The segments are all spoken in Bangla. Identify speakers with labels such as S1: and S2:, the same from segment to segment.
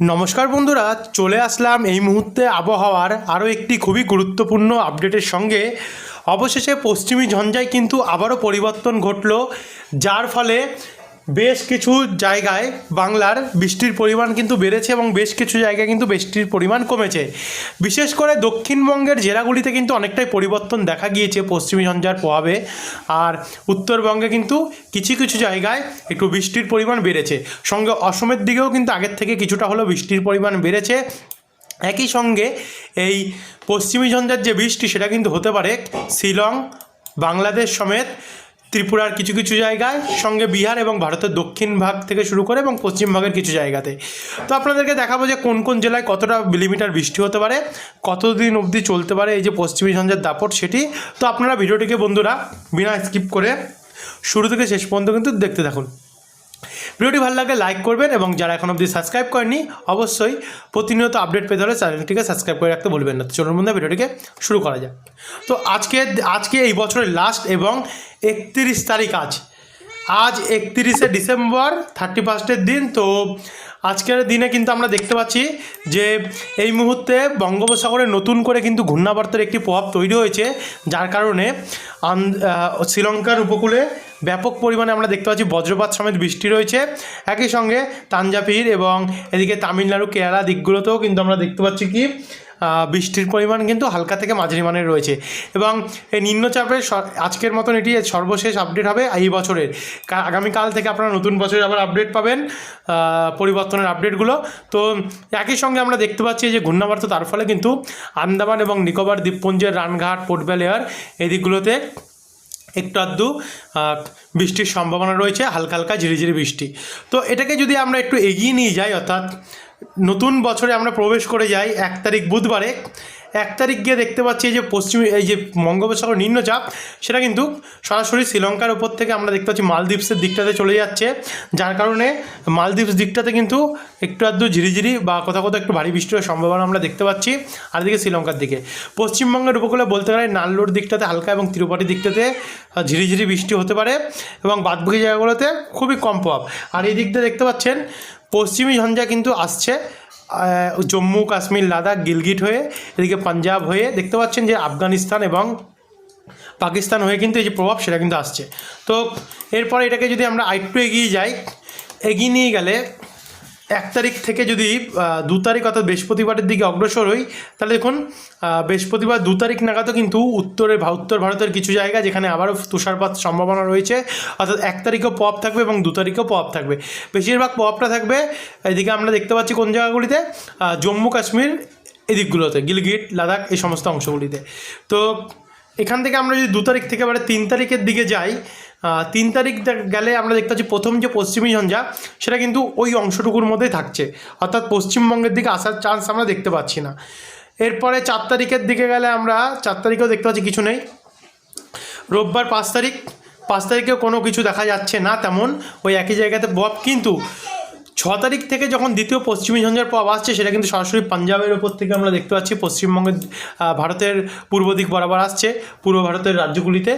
S1: নমস্কার বন্ধুরা, চলে আসলাম এই মুহূর্তে আবহাওয়ার আরও একটি খুবই গুরুত্বপূর্ণ আপডেটের সঙ্গে। অবশেষে পশ্চিমী ঝঞ্ঝায় কিন্তু আবারও পরিবর্তন ঘটল, যার ফলে বেশ কিছু জায়গায় বাংলার বৃষ্টির পরিমাণ কিন্তু বেড়েছে এবং বেশ কিছু জায়গায় কিন্তু বৃষ্টির পরিমাণ কমেছে। বিশেষ করে দক্ষিণবঙ্গের জেলাগুলিতে কিন্তু অনেকটাই পরিবর্তন দেখা গিয়েছে পশ্চিমী ঝঞ্ঝার প্রভাবে। আর উত্তরবঙ্গে কিন্তু কিছু কিছু জায়গায় একটু বৃষ্টির পরিমাণ বেড়েছে। সঙ্গে অসমের দিকেও কিন্তু আগের থেকে কিছুটা হলেও বৃষ্টির পরিমাণ বেড়েছে। একই সঙ্গে এই পশ্চিমী ঝঞ্ঝার যে বৃষ্টি সেটা কিন্তু হতে পারে শিলং, বাংলাদেশ সমেত ত্রিপুরার কিছু কিছু জায়গায়, সঙ্গে বিহার এবং ভারতের দক্ষিণ ভাগ থেকে শুরু করে এবং পশ্চিম ভাগের কিছু জায়গাতে। তো আপনাদেরকে দেখাবো যে কোন কোন জেলায় কতটা মিলিমিটার বৃষ্টি হতে পারে, কতদিন অবধি চলতে পারে এই যে পশ্চিমী ঝঞ্ঝার দাপট সেটি। তো আপনারা ভিডিওটিকে বন্ধুরা বিনা স্কিপ করে শুরু থেকে শেষ পর্যন্ত কিন্তু দেখতে থাকুন। ভিডিওটি ভালো লাগলে লাইক করবেন এবং যারা এখন অবধি সাবস্ক্রাইব করেনি অবশ্যই প্রতিনিয়ত আপডেট পেতে হলে চ্যানেলটিকে সাবস্ক্রাইব করে রাখতে বলবেন না। তো চলুন বন্ধু ভিডিওটিকে শুরু করা যাক। তো আজকে আজকে এই বছরের লাস্ট এবং একত্রিশ তারিখ আজ। আজ একত্রিশে ডিসেম্বর থার্টি ফার্স্টের দিন। তো আজকের দিনে কিন্তু আমরা দেখতে পাচ্ছি যে এই মুহূর্তে বঙ্গোপসাগরে নতুন করে কিন্তু ঘূর্ণাবর্তের একটি প্রভাব তৈরি হয়েছে, যার কারণে শ্রীলঙ্কার উপকূলে ব্যাপক পরিমাণে আমরা দেখতে পাচ্ছি বজ্রপাত সমেত বৃষ্টি রয়েছে। একই সঙ্গে তাঞ্জাপির এবং এদিকে তামিলনাড়ু, কেরালা দিকগুলোতেও কিন্তু আমরা দেখতে পাচ্ছি কি বৃষ্টির পরিমাণ কিন্তু হালকা থেকে মাঝারি মানের রয়েছে। এবং এই নিম্নচাপের আজকের মতন এটি সর্বশেষ আপডেট হবে এই বছরের। আগামীকাল থেকে আপনারা নতুন বছরের আবার আপডেট পাবেন পরিবর্তনের আপডেটগুলো। তো একই সঙ্গে আমরা দেখতে পাচ্ছি যে ঘূর্ণাবর্ত, তার ফলে কিন্তু আন্দামান এবং নিকোবর দ্বীপপুঞ্জের রানঘাট, পোর্ট ব্লেয়ার এই দিকগুলোতে একটু আধটু বৃষ্টির সম্ভাবনা রয়েছে, হালকা হালকা ঝিরিঝিরি বৃষ্টি। তো এটাকে যদি আমরা একটু এগিয়ে নিয়ে যাই, অর্থাৎ নতুন বছরে আমরা প্রবেশ করে যাই এক তারিখ বুধবারে এক তারিখ গিয়ে দেখতে পাচ্ছি এই যে পশ্চিম, এই যে বঙ্গোপসাগর নিম্নচাপ, সেটা কিন্তু সরাসরি শ্রীলঙ্কার উপর থেকে আমরা দেখতে পাচ্ছি মালদ্বীপসের দিকটাতে চলে যাচ্ছে। যার কারণে মালদ্বীপস দিকটাতে কিন্তু একটু আধটু ঝিরিঝিরি বা কোথাও কোথাও একটু ভারী বৃষ্টির সম্ভাবনা আমরা দেখতে পাচ্ছি আর দিকে শ্রীলঙ্কার দিকে। পশ্চিমবঙ্গের উপকূলে বলতে গেলে নাল্লোর দিকটাতে হালকা এবং তিরুপতি দিকটাতে ঝিরিঝিরি বৃষ্টি হতে পারে এবং বাদবাকি জায়গাগুলোতে খুবই কম প্রভাব। আর এই দিকটা দেখতে পাচ্ছেন পশ্চিমী ঝঞ্ঝা কিন্তু আসছে জম্মু, কাশ্মীর, লাদাখ, গিলগিট হয়ে, এদিকে পাঞ্জাব হয়ে, দেখতে পাচ্ছেন যে আফগানিস্তান এবং পাকিস্তান হয়ে কিন্তু এই যে প্রভাব সেটা কিন্তু আসছে। তো এরপর এটাকে যদি আমরা আরেকটু এগিয়ে যাই, এগিয়ে নিয়ে গেলে এক তারিখ থেকে যদি দু তারিখ অর্থাৎ বৃহস্পতিবারের দিকে অগ্রসর হই, তাহলে দেখুন বৃহস্পতিবার দু তারিখ নাগাদও কিন্তু উত্তরে ভা- উত্তর ভারতের কিছু জায়গা যেখানে আবারও তুষারপাত সম্ভাবনা রয়েছে। অর্থাৎ এক তারিখেও পপ থাকবে এবং দু তারিখেও পপ থাকবে। বেশিরভাগ পপটা থাকবে, এদিকে আমরা দেখতে পাচ্ছি কোন জায়গাগুলিতে জম্মু কাশ্মীর এদিকগুলোতে, গিলগিট, লাদাখ, এই সমস্ত অংশগুলিতে। তো এখান থেকে আমরা যদি দু তারিখ থেকে এবারে তিন তারিখের দিকে যাই তিন তারিখ গেলে আমরা দেখতে পাচ্ছি প্রথম যে পশ্চিমী ঝঞ্ঝা, সেটা কিন্তু ওই অংশটুকুর মধ্যেই থাকছে। অর্থাৎ পশ্চিমবঙ্গের দিকে আসার চান্স আমরা দেখতে পাচ্ছি না। এরপরে চার তারিখের দিকে গেলে আমরা, চার তারিখেও দেখতে পাচ্ছি কিছু নেই। রোববার পাঁচ তারিখ, পাঁচ তারিখেও কোনো কিছু দেখা যাচ্ছে না তেমন। ওই একই জায়গাতে বব কিন্তু ছ তারিখ থেকে যখন দ্বিতীয় পশ্চিমী ঝঞ্ঝার প্রভাব আসছে, সেটা কিন্তু সরাসরি পাঞ্জাবের উপর থেকে আমরা দেখতে পাচ্ছি। পশ্চিমবঙ্গের ভারতের পূর্ব দিক বরাবর আসছে, পূর্ব ভারতের রাজ্যগুলিতে।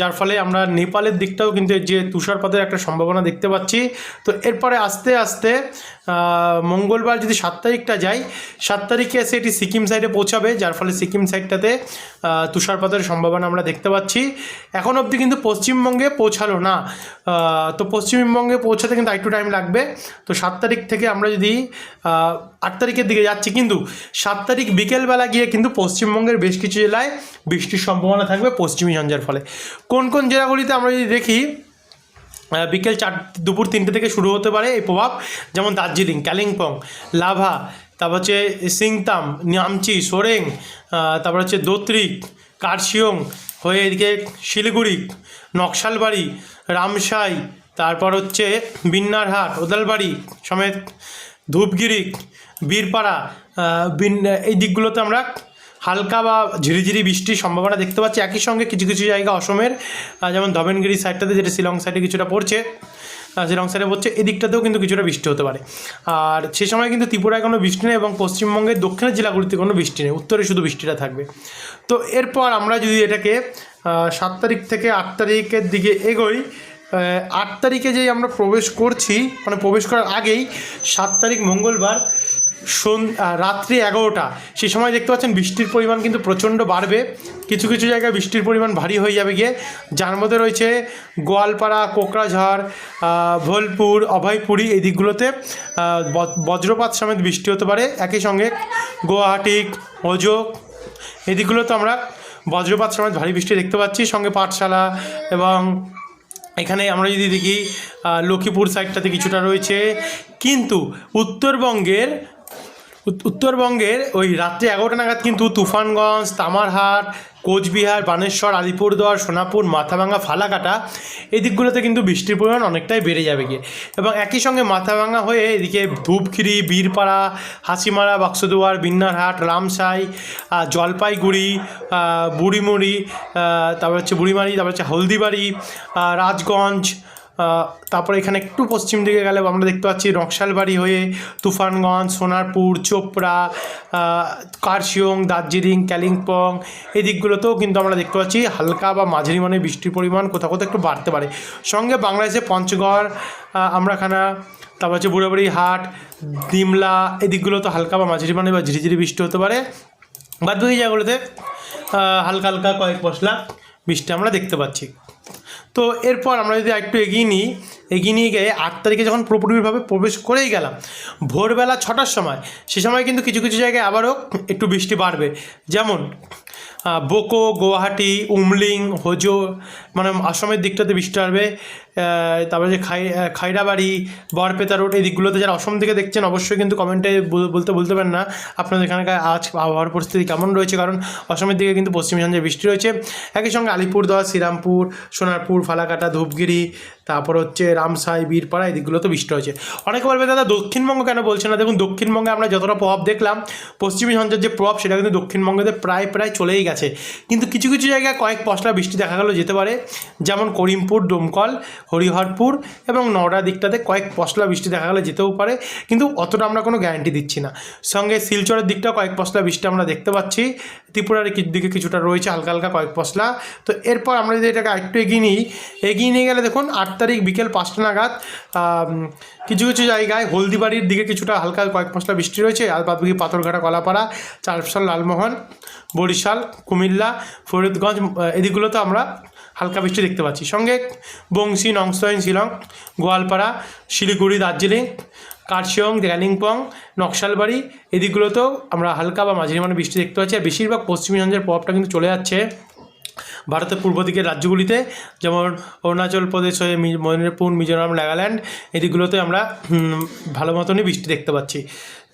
S1: যার ফলে আমরা নেপালের দিকটাও কিন্তু যে তুষারপাতের একটা সম্ভাবনা দেখতে পাচ্ছি। তো এরপরে আস্তে আস্তে মঙ্গলবার যদি সাত তারিখটা যাই সাত তারিখে এসে এটি সিকিম সাইডে পৌঁছাবে, যার ফলে সিকিম সাইডটাতে তুষারপাতের সম্ভাবনা আমরা দেখতে পাচ্ছি। এখন অবধি কিন্তু পশ্চিমবঙ্গে পৌঁছালো না। তো পশ্চিমবঙ্গে পৌঁছাতে কিন্তু একটু টাইম লাগবে। তো সাত তারিখ থেকে আমরা যদি আট তারিখের দিকে যাচ্ছি, কিন্তু সাত তারিখ বিকেলবেলা গিয়ে কিন্তু পশ্চিমবঙ্গের বেশ কিছু জেলায় বৃষ্টির সম্ভাবনা থাকবে পশ্চিমী ঝঞ্ঝার ফলে। কোন কোন জেলাগুলিতে আমরা যদি দেখি বিকেল চার, দুপুর তিনটে থেকে শুরু হতে পারে এই প্রভাব। যেমন দার্জিলিং কালিম্পং লাভা, তারপর হচ্ছে সিংতাম, নামচি, সোরেং তারপর হচ্ছে দোত্রিক কার্শিয়ং, হয়ে এদিকে শিলিগুড়ি, নকশালবাড়ি, রামসাই, তারপর হচ্ছে বিন্নারহাট, ওদালবাড়ি সমেত ধূপগিরি, বীরপাড়া এই দিকগুলোতে আমরা হালকা বা ঝিরিঝিরি বৃষ্টির সম্ভাবনা দেখতে পাচ্ছি। একই সঙ্গে কিছু কিছু জায়গা অসমের যেমন ধবেনগিরি সাইডটাতে যেটা শিলং সাইডে কিছুটা পড়ছে শিলং সাইডে পড়ছে, এদিকটাতেও কিন্তু কিছুটা বৃষ্টি হতে পারে। আর সে সময় কিন্তু ত্রিপুরায় কোনো বৃষ্টি নেই এবং পশ্চিমবঙ্গের দক্ষিণের জেলাগুলিতে কোনো বৃষ্টি নেই, উত্তরে শুধু বৃষ্টিটা থাকবে। তো এরপর আমরা যদি এটাকে সাত তারিখ থেকে আট তারিখের দিকে এগোই আট তারিখে যেই আমরা প্রবেশ করছি মানে প্রবেশ করার আগেই সাত তারিখ মঙ্গলবার রাত্রি এগারোটা। সেই সময় দেখতে পাচ্ছেন বৃষ্টির পরিমাণ কিন্তু প্রচণ্ড বাড়বে। কিছু কিছু জায়গায় বৃষ্টির পরিমাণ ভারী হয়ে যাবে গিয়ে। যার মধ্যে রয়েছে গোয়ালপাড়া কোকরাঝাড় ভোলপুর অভয়পুরী এই দিকগুলোতে বজ্রপাত সমেত বৃষ্টি হতে পারে। একই সঙ্গে গুয়াহাটি ওজো এই দিকগুলোতে আমরা বজ্রপাত সমেত ভারী বৃষ্টি দেখতে পাচ্ছি। সঙ্গে পাঠশালা এবং এখানে আমরা যদি দেখি লক্ষ্মীপুর সাইডটাতে কিছুটা রয়েছে। কিন্তু উত্তরবঙ্গের উত- উত্তরবঙ্গের ওই রাত্রি এগারোটা নাগাদ কিন্তু তুফানগঞ্জ, তামারহাট, কোচবিহার, বানেশ্বর, আলিপুরদুয়ার, সোনাপুর মাথাভাঙা ফালাকাটা এই দিকগুলোতে কিন্তু বৃষ্টির পরিমাণ অনেকটাই বেড়ে যাবে গিয়ে। এবং একই সঙ্গে মাথাভাঙা হয়ে এদিকে ধূপখিরি বীরপাড়া, হাসিমারা, বাক্সদুয়ার, বিন্নারহাট, রামসাই জলপাইগুড়ি বুড়িমুড়ি তারপর হচ্ছে বুড়িমারি, তারপর হচ্ছে হলদিবাড়ি রাজগঞ্জ তারপরে এখানে একটু পশ্চিম দিকে গেলে আমরা দেখতে পাচ্ছি নকশালবাড়ি হয়ে তুফানগঞ্জ, সোনারপুর, চোপড়া কার্শিয়ং, দার্জিলিং কালিম্পং এই দিকগুলোতেও কিন্তু আমরা দেখতে পাচ্ছি হালকা বা মাঝারি মানে বৃষ্টির পরিমাণ কোথাও কোথাও একটু বাড়তে পারে। সঙ্গে বাংলাদেশে পঞ্চগড় আমরাখানা, তারপর হচ্ছে বুড়াবুড়ি হাট, ডিমলা এই দিকগুলো তো হালকা বা মাঝারি মানে বা ঝিরিঝিরি বৃষ্টি হতে পারে। বাদ বাকি জায়গাগুলোতে হালকা হালকা কয়েক পশলা বৃষ্টি আমরা দেখতে পাচ্ছি। তো এরপর আমরা যদি একটু এগিয়ে নিই, এগিয়ে নিয়ে গিয়ে আট তারিখে যখন পুরোপুরিভাবে প্রবেশ করেই গেলাম, ভোরবেলা ছটার সময়, সে সময় কিন্তু কিছু কিছু জায়গায় আবারও একটু বৃষ্টি বাড়বে। যেমন বোকো, গুয়াহাটি, উমলিং, হোজো মানে আসামের দিকটাতে বৃষ্টি আহ, তারপরে যে খাই খাইরাবাড়ি বরপেতা রোড এই দিকগুলোতে যারা অসম থেকে দেখছেন অবশ্যই কিন্তু কমেন্টে বল- বলতে বলতে পারেন না আপনাদের এখানকার আজ আবহাওয়ার পরিস্থিতি কেমন রয়েছে? কারণ অসমের দিকে কিন্তু পশ্চিম ঝঞ্ঝে বৃষ্টি রয়েছে। একই সঙ্গে আলিপুরদুয়ার শ্রীরামপুর সোনারপুর ফালাকাটা ধূপগিরি তারপর হচ্ছে রামসাই বীরপাড়া এই দিকগুলোতে বৃষ্টি হয়েছে অনেকে বলবে দাদা দক্ষিণবঙ্গ কেন বলছে না? দেখুন দক্ষিণবঙ্গে আমরা যতটা প্রভাব দেখলাম পশ্চিমী ঝঞ্ঝার যে প্রভাব সেটা কিন্তু দক্ষিণবঙ্গতে প্রায় প্রায় চলেই গেছে। কিন্তু কিছু কিছু জায়গায় কয়েক পশলা বৃষ্টি দেখা গেলো যেতে পারে। যেমন করিমপুর, ডোমকল, হরিহরপুর এবং নওড়া দিকটাতে কয়েক পশলা বৃষ্টি দেখা গেলে যেতেও পারে, কিন্তু অতটা আমরা কোনো গ্যারান্টি দিচ্ছি না। সঙ্গে শিলচরের দিকটাও কয়েক পশলা বৃষ্টি আমরা দেখতে পাচ্ছি, ত্রিপুরার দিকে কিছুটা রয়েছে হালকা হালকা কয়েক পশলা। তো এরপর আমরা যদি এটাকে আরেকটু এগিয়ে নিই, এগিয়ে নিয়ে গেলে দেখুন আট তারিখ বিকেল পাঁচটা নাগাদ কিছু কিছু জায়গায় হলদিবাড়ির দিকে কিছুটা হালকা কয়েক পশলা বৃষ্টি রয়েছে, আর বাদবাকি পাথরঘাটা, কলাপাড়া চারফসাল লালমোহন, বরিশাল, কুমিল্লা, ফরিদগঞ্জ, এদিকগুলোতে আমরা হালকা বৃষ্টি দেখতে পাচ্ছি। সঙ্গে বংশী নংসইন শিলং, গোয়ালপাড়া, শিলিগুড়ি, দার্জিলিং, কার্শিয়ং কালিম্পং নকশালবাড়ি, এদিকগুলোতেও আমরা হালকা বা মাঝারি মানে বৃষ্টি দেখতে পাচ্ছি। আর বেশিরভাগ পশ্চিমী ঝঞ্ঝের প্রভাবটা কিন্তু চলে যাচ্ছে ভারতের পূর্ব দিকের রাজ্যগুলিতে, যেমন অরুণাচল প্রদেশ হয়ে মণিপুর মিজোরাম, নাগাল্যান্ড, এদিকগুলোতে আমরা ভালো মতনই বৃষ্টি দেখতে পাচ্ছি।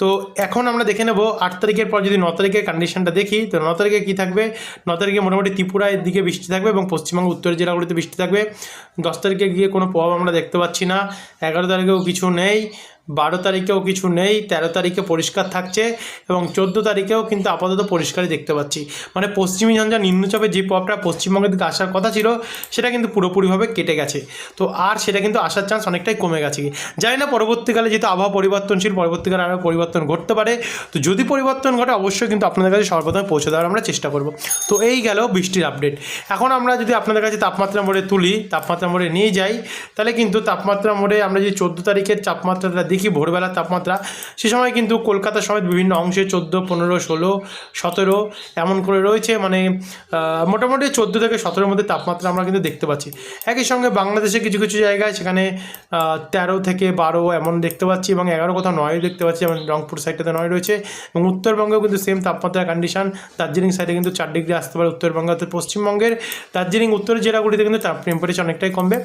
S1: তো এখন আমরা দেখে নেব আট তারিখের পর যদি ন তারিখের কন্ডিশনটা দেখি, তো ন তারিখে কী থাকবে? ন তারিখে মোটামুটি ত্রিপুরার দিকে বৃষ্টি থাকবে এবং পশ্চিমবঙ্গ, উত্তর জেলাগুলিতে বৃষ্টি থাকবে। দশ তারিখে গিয়ে কোনো প্রভাব আমরা দেখতে পাচ্ছি না। এগারো তারিখেও কিছু নেই। বারো তারিখেও কিছু নেই, তেরো তারিখে পরিষ্কার থাকছে এবং চোদ্দ তারিখেও কিন্তু আপাতত পরিষ্কারই দেখতে পাচ্ছি। মানে পশ্চিমী ঝঞ্ঝা নিম্নচাপে যে প্রভাবটা পশ্চিমবঙ্গের দিকে আসার কথা ছিল, সেটা কিন্তু পুরোপুরিভাবে কেটে গেছে। তো আর সেটা কিন্তু আসার চান্স অনেকটাই কমে গেছে। জানি না পরবর্তীকালে যেহেতু আবহাওয়া পরিবর্তনশীল, পরবর্তীকালে আরও পরিবর্তন ঘটতে পারে। তো যদি পরিবর্তন ঘটে, অবশ্যই কিন্তু আপনাদের কাছে সর্বপ্রথমে পৌঁছে দেওয়ার আমরা চেষ্টা করব। তো এই গেল বৃষ্টির আপডেট এখন আমরা যদি আপনাদের কাছে তাপমাত্রা মোড়ে তুলি, তাপমাত্রা মোড়ে নিয়ে যাই, তাহলে কিন্তু তাপমাত্রা মোড়ে আমরা যদি চোদ্দ তারিখের তাপমাত্রাটা দেখি ভোরবেলার তাপমাত্রা। সে সময় কিন্তু কলকাতা সমেত বিভিন্ন অংশে চোদ্দ, পনেরো, ষোলো, সতেরো এমন করে রয়েছে। মানে মোটামুটি চোদ্দ থেকে সতেরোর মধ্যে তাপমাত্রা আমরা কিন্তু দেখতে পাচ্ছি। একই সঙ্গে বাংলাদেশে কিছু কিছু জায়গায় সেখানে তেরো থেকে বারো এমন দেখতে পাচ্ছি এবং এগারো কোথাও নয় দেখতে পাচ্ছি। যেমন রংপুর সাইডটাতে নয় রয়েছে এবং উত্তরবঙ্গেও কিন্তু সেম তাপমাত্রার কন্ডিশন দার্জিলিং সাইডে কিন্তু চার ডিগ্রি আসতে পারে উত্তরবঙ্গ অর্থাৎ পশ্চিমবঙ্গের। দার্জিলিং উত্তর জেলাগুলিতে কিন্তু টেম্পারেচার অনেকটাই কমবে।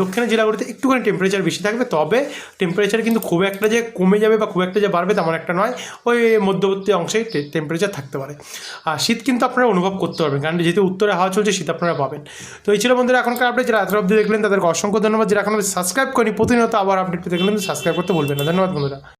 S1: দক্ষিণের জেলাগুলিতে একটুখানি টেম্পারেচার বেশি থাকবে। তবে টেম্পারেচার কিন্তু খুব একটা যে কমে যাবে বা খুব একটা যে বাড়বে তেমন একটা নয়। ওই মধ্যবর্তী অংশে টেম্পারেচার থাকতে পারে। আর শীত কিন্তু আপনারা অনুভব করতে পারবেন, কারণ যেহেতু উত্তরে হাওয়া চলছে, শীত আপনারা পাবেন। তো এই ছিল বন্ধুরা, এখনকার আপডেট যারা এত অব্দি দেখলেন, তাদেরকে অসংখ্য ধন্যবাদ। যারা এখন সাবস্ক্রাইব করেনি, প্রতিনিয়ত আবার আপডেট পেতে গেলে সাবস্ক্রাইব করতে বলবেন না। ধন্যবাদ বন্ধুরা।